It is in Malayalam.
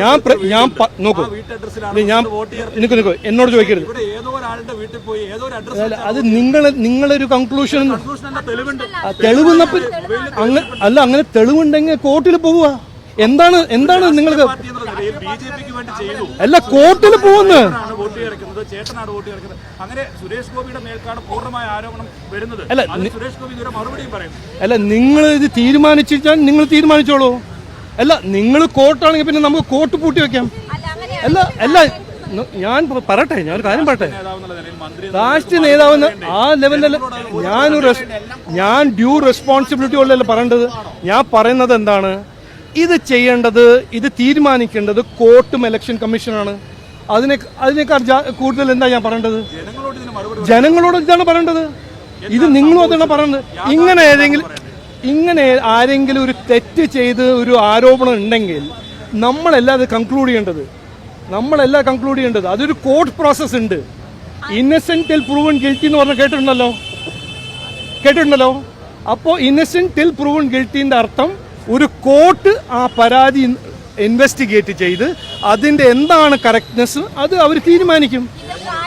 ഞാൻ ഞാൻ നോക്കൂ. ഞാൻ നിൽക്കു നിൽക്കു എന്നോട് ചോദിക്കരുത്. ഇവിടെ ഏതോ ഒരാളുടെ വീട്ടിൽ പോയി ഏതോ ഒരു അഡ്രസ് അല്ല, അത് നിങ്ങൾ നിങ്ങളൊരു കൺക്ലൂഷൻ തെളിവുന്നപ്പോ അല്ല അങ്ങനെ തെളിവുണ്ടെങ്കിൽ കോർട്ടിൽ പോവുക. എന്താണ് എന്താണ് നിങ്ങൾക്ക് അല്ല കോർട്ടിൽ പോകുന്നത് അല്ല നിങ്ങൾ ഇത് തീരുമാനിച്ചാൽ നിങ്ങൾ തീരുമാനിച്ചോളൂ. അല്ല നിങ്ങൾ കോർട്ടാണെങ്കിൽ പിന്നെ നമുക്ക് കോട്ട് പൂട്ടി വെക്കാം. അല്ല അല്ല ഞാൻ പറട്ടെ പറയട്ടെ ഞാൻ ഒരു കാര്യം മന്ത്രി രാഷ്ട്രീയ നേതാവെന്ന് ആ ലെവലിൽ ഞാനൊരു ഞാൻ ഡ്യൂ റെസ്പോൺസിബിലിറ്റി ഉള്ളതല്ല പറയേണ്ടത്? ഞാൻ പറയുന്നത് എന്താണ്? ഇത് ചെയ്യേണ്ടത് ഇത് തീരുമാനിക്കേണ്ടത് കോർട്ടും ഇലക്ഷൻ കമ്മീഷനാണ് അതിനെ അതിനേക്കാൾ ജാ- കൂടുതൽ എന്താ ഞാൻ പറയേണ്ടത്? ജനങ്ങളോട് ഇതിന് മറുപടി ജനങ്ങളോട് ഇതാണ് പറയേണ്ടത്. ഇത് നിങ്ങളും അതാണ് പറയുന്നത് ഇങ്ങനെ ഏതെങ്കിലും ഇങ്ങനെ ആരെങ്കിലും ഒരു തെറ്റ് ചെയ്ത് ഒരു ആരോപണം ഉണ്ടെങ്കിൽ നമ്മളല്ല അത് കൺക്ലൂഡ് ചെയ്യേണ്ടത്. നമ്മളല്ല കൺക്ലൂഡ് ചെയ്യേണ്ടത്. അതൊരു കോർട്ട് പ്രോസസ് ഉണ്ട്. ഇന്നസെന്റ് ടിൽ പ്രൂവൺ ഗിൽറ്റി എന്ന് പറഞ്ഞ കേട്ടിട്ടുണ്ടല്ലോ? കേട്ടിട്ടുണ്ടല്ലോ? അപ്പോൾ ഇന്നസെന്റ് ടിൽ പ്രൂവൺ ഗിൽറ്റിന്റെ അർത്ഥം ഒരു കോർട്ട് ആ പരാതി ഇൻവെസ്റ്റിഗേറ്റ് ചെയ്ത് അതിന്റെ എന്താണ് കറക്റ്റ്നെസ് അത് അവർ തീരുമാനിക്കും.